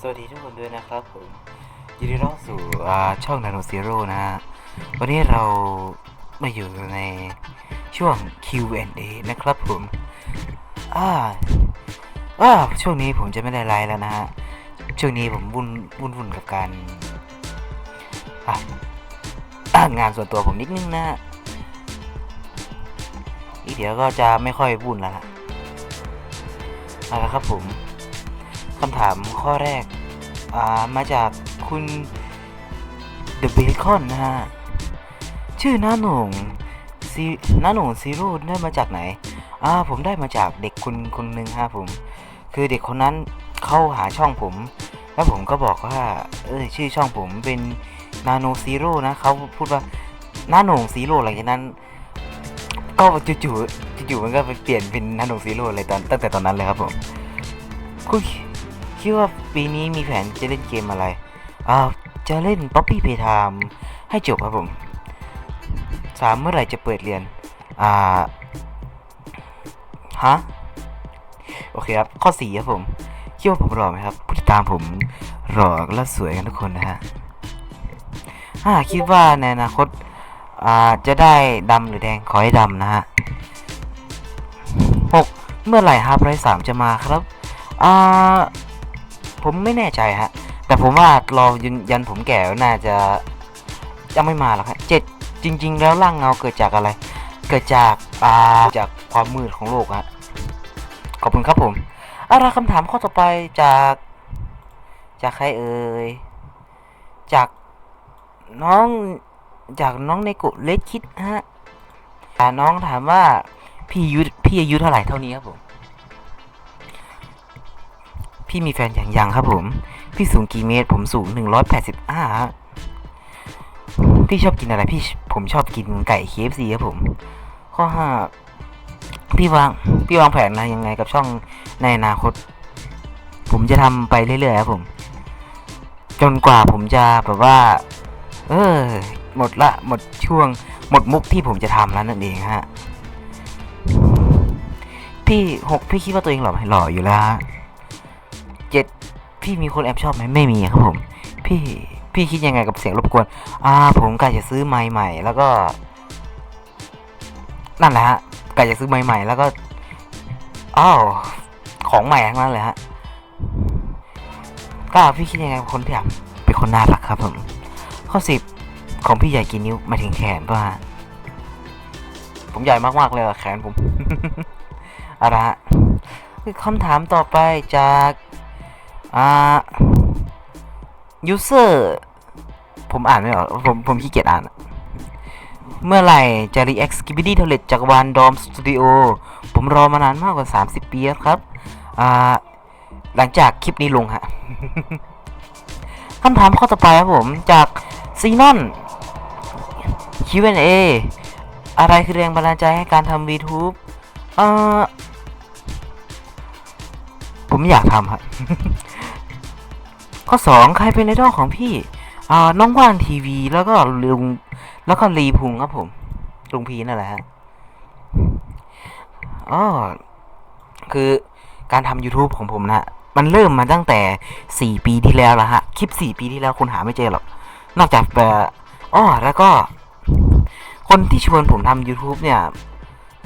สวัสดีทุกคนด้วยนะครับผมยินดีต้อนรับสู่ช่องนาโนซีโร่นะฮะวันนี้เรามาอยู่ในช่วง Q&A นะครับผมอ่าอ่าช่วงนี้ผมจะไม่ได้ไลฟ์แล้วนะฮะช่วงนี้ผมวุ่นวุ่นวุ่นกับการอะอะงานส่วนตัวผมนิดนึงนะฮะอีกเดี๋ยวก็จะไม่ค่อยวุ่นแล้วล่ะเอาละครับผม คำถามข้อแรกามาจากคุณ The Bacon นะฮะ ชื่อน้าหนุ่งซีน้าหนุ่งซีโร่ได้มาจากไหน อ่า ผมได้มาจากเด็กคนคนหนึ่งฮะผม คือเด็กคนนั้นเข้าหาช่องผม แล้วผมก็บอกว่า เออชื่อช่องผมเป็นนาโนซีโร่นะเขาพูดว่าน้าโนซีโร่หลังจากนั้น ก็จู่ๆจู่ๆมันก็ไปเปลี่ยนเป็นนาโนซีโร่เลยตอนตั้งแต่ตอนนั้นเลยครับผมคุณ คิดว่าปีนี้มีแผนจะเล่นเกมอะไรอ่าจะเล่น Poppy Playtime ให้จบครับผมสามเมื่อไหร่จะเปิดเรียน อ่า ฮะ โอเคครับ ข้อสี่ครับผม คิดว่าผมหล่อไหมครับผู้ติดตามผมหล่อและสวยกันทุกคนนะฮะอ่าคิดว่าในอนาคต อ่า จะได้ดำหรือแดง ขอให้ดำนะฮะหกเมื่อไหร่ฮาร์ปไรสามจะมาครับ อ่า ผมไม่แน่ใจฮะ แต่ผมว่ารอยันยันผมแก่น่าจะยังไม่มาหรอกฮะเจ็ดจริง ๆ แล้วร่างเงาเกิดจากอะไร เกิดจากอ่าจากความมืดของโลกฮะขอบคุณครับผมอาละคำถามข้อต่อไปจาก จากใครเอ่ยจากน้องจากน้องในกุเลดคิดฮะน้องถามว่าพี่อายุพี่อายุเท่าไหร่เท่านี้ครับผม พี่มีแฟนอย่างยังครับผม พี่สูงกี่เมตร ผมสูงหนึ่งร้อยแปดสิบห้าพี่ชอบกินอะไรพี่ผมชอบกินไก่ KFC ครับผม ข้อห้าพี่วางพี่วางแผนอะไรยังไงกับช่องในอนาคต ผมจะทำไปเรื่อยๆครับผม จนกว่าผมจะแบบว่า เออ หมดละหมดช่วง หมดมุกที่ผมจะทำแล้วนั่นเองฮะพี่หกพี่คิดว่าตัวเองหล่อไหมหล่ออยู่แล้ว พี่มีคนแอบชอบไหมไม่มีครับผม พี่พี่คิดยังไงกับเสียงรบกวน อ่า ผมกะจะซื้อไม้ใหม่ แล้วก็ นั่นแหละฮะกะจะซื้อไม้ใหม่แล้วก็อ้าวของใหม่ทั้งนั้นเลยฮะก็พี่คิดยังไงคนที่แบบเป็นคนน่ารักครับผม ข้อสิบของพี่ใหญ่กี่นิ้วมาถึงแขนป่ะผมใหญ่มากๆเลยอะแขนผมอาละฮะคือคำถามต่อไปจาก อ่า user ผมอ่านไม่ออกผมผมขี้เกียจอ่าน เมื่อไหร่จะ react skibidi toilet จากวานดอมสตูดิโอผมรอมานานมากกว่า 30 ปีแล้วครับ อ่า หลังจากคลิปนี้ลงฮะคำถามข้อต่อไปครับผมจากซีนอน Q&A อะไรคือแรงบันดาลใจให้การทำ VTube เอ่อ ผมอยากทำครับ ข้อสองใครเป็นไอดอลของพี่อ่าน้องว่านทีวีแล้วก็ลุงแล้วก็รีพุงครับผมลุงพีนั่นแหละฮะอ๋อคือการทำ YouTube ของผมนะมันเริ่มมาตั้งแต่ 4 ปีที่แล้วล้วฮะ คลิป 4 ปีที่แล้วคุณหาไม่เจอหรอก นอกจากแบบอ๋อแล้วก็ คนที่ชวนผมทำ YouTube เนี่ย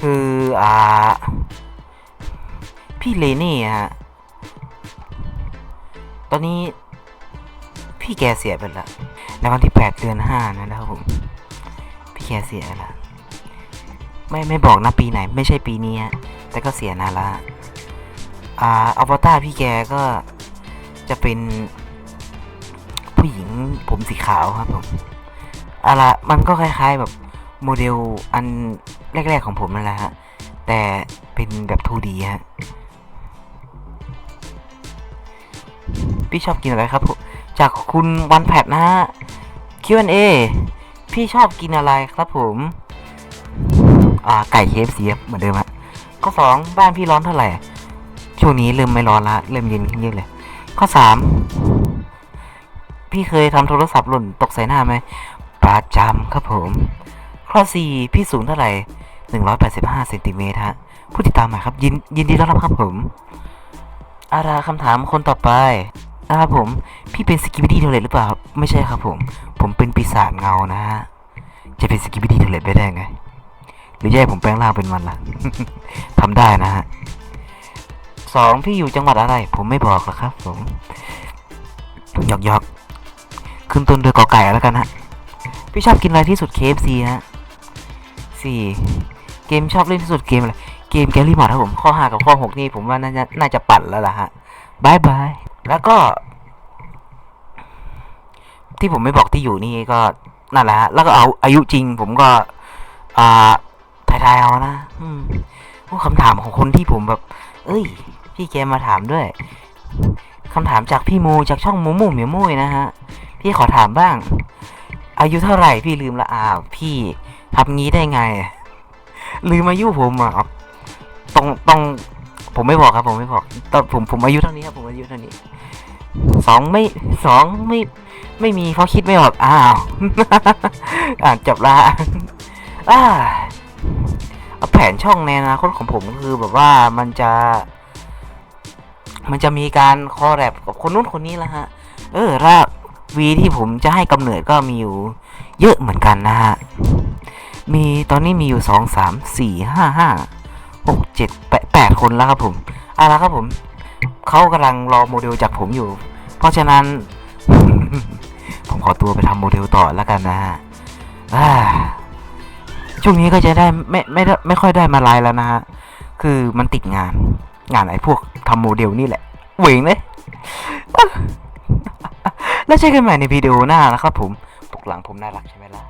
คืออ่าพี่เลนี่ฮะ ตอนนี้ พี่แกเสียไปแล้วในวันที่แปดเดือนห้านะครับผม พี่แกเสียไปแล้วไม่ไม่บอกนะปีไหน ไม่ใช่ปีนี้แต่ก็เสียนานละอ่าอวตารพี่แกก็จะเป็น ผู้หญิงผมสีขาวครับผมอะละมันก็คล้าย ๆแบบโมเดลอันแรก ๆของผมนั่นแหละฮะแต่เป็นแบบ 2D ฮะพี่ชอบกินอะไรครับผม จากคุณวันแพดนะฮะ Q&A พี่ชอบกินอะไรครับผม อ่า ไก่ KFC ครับเหมือนเดิมฮะข้อสองบ้านพี่ร้อนเท่าไหร่ ช่วงนี้เริ่มไม่ร้อนละ เริ่มเย็นขึ้นเยอะเลย ข้อสามพี่เคยทำโทรศัพท์หล่นตกใส่หน้าไหมประจำครับผม ข้อสี่พี่สูงเท่าไหร่หนึ่งร้อยแปดสิบห้าเซนติเมตรฮะ ผู้ติดตามใหม่ครับ ยินยินดีต้อนรับครับผม อาราคำถามคนต่อไป นะครับผม พี่เป็นสกิบิดี้เทเลตหรือเปล่าครับไม่ใช่ครับผม ผมเป็นปีศาจเงานะฮะ จะเป็นสกิบิดี้เทเลตไปได้ไง หรือจะให้ผมแปลงร่างเป็นมันล่ะทำได้นะฮะสองพี่อยู่จังหวัดอะไร ผมไม่บอกหรอกครับ ผมหยอกหยอกขึ้นต้นด้วยกอไก่แล้วกันฮะ พี่ชอบกินอะไรที่สุด KFC ฮะสี่เกมชอบเล่นที่สุดเกมอะไร เกมแกลลี่มอร์ครับผม ข้อห้ากับข้อหกนี่ผมว่าน่าจะน่าจะปั่นแล้วล่ะฮะบายบาย แล้วก็ ที่ผมไม่บอกที่อยู่นี่ก็นั่นแหละแล้วก็เอาอายุจริง ผมก็ อ่าทายๆเอานะอืมคำถามของคนที่ผมแบบ เอ้ย พี่แกมาถามด้วยคำถามจากพี่โมจากช่องมโมเหมียวมุ้ยนะฮะ พี่ขอถามบ้าง อายุเท่าไหร่พี่ลืมละอ้าวพี่ทำงี้ได้ไง ลืมอายุผมอะต้องต้อง ผมไม่บอกครับ ผมไม่บอกตอนผมผมอายุเท่านี้ครับผมอายุเท่านี้สองไม่สองไม่ไม่มีเพราะคิดไม่ออกอ้าวอ่านจบละอ่าแผนช่องในอนาคตของผมก็คือแบบว่ามันจะ มันจะมีการคอแรบกับคนนู้นคนนี้ละฮะ เออแล้ววีที่ผมจะให้กำเนิดก็มีอยู่ เยอะเหมือนกันนะฮะมีตอนนี้มีอยู่สองสามสี่ห้าห้าหกเจ็ดแปด คนแล้วครับผมเอาละครับผมเขากำลังรอโมเดลจากผมอยู่ เพราะฉะนั้น ผมขอตัวไปทำโมเดลต่อแล้วกันนะฮะช่วงนี้ก็จะได้ไม่ไม่ได้ไม่ค่อยได้มาไลน์แล้วนะฮะคือมันติดงาน งานไอ้พวกทำโมเดลนี่แหละเหวงเลยแล้วเจอกันใหม่ในวิดีโอหน้านะครับผมปกหลังผมน่ารักใช่ไหมล่ะ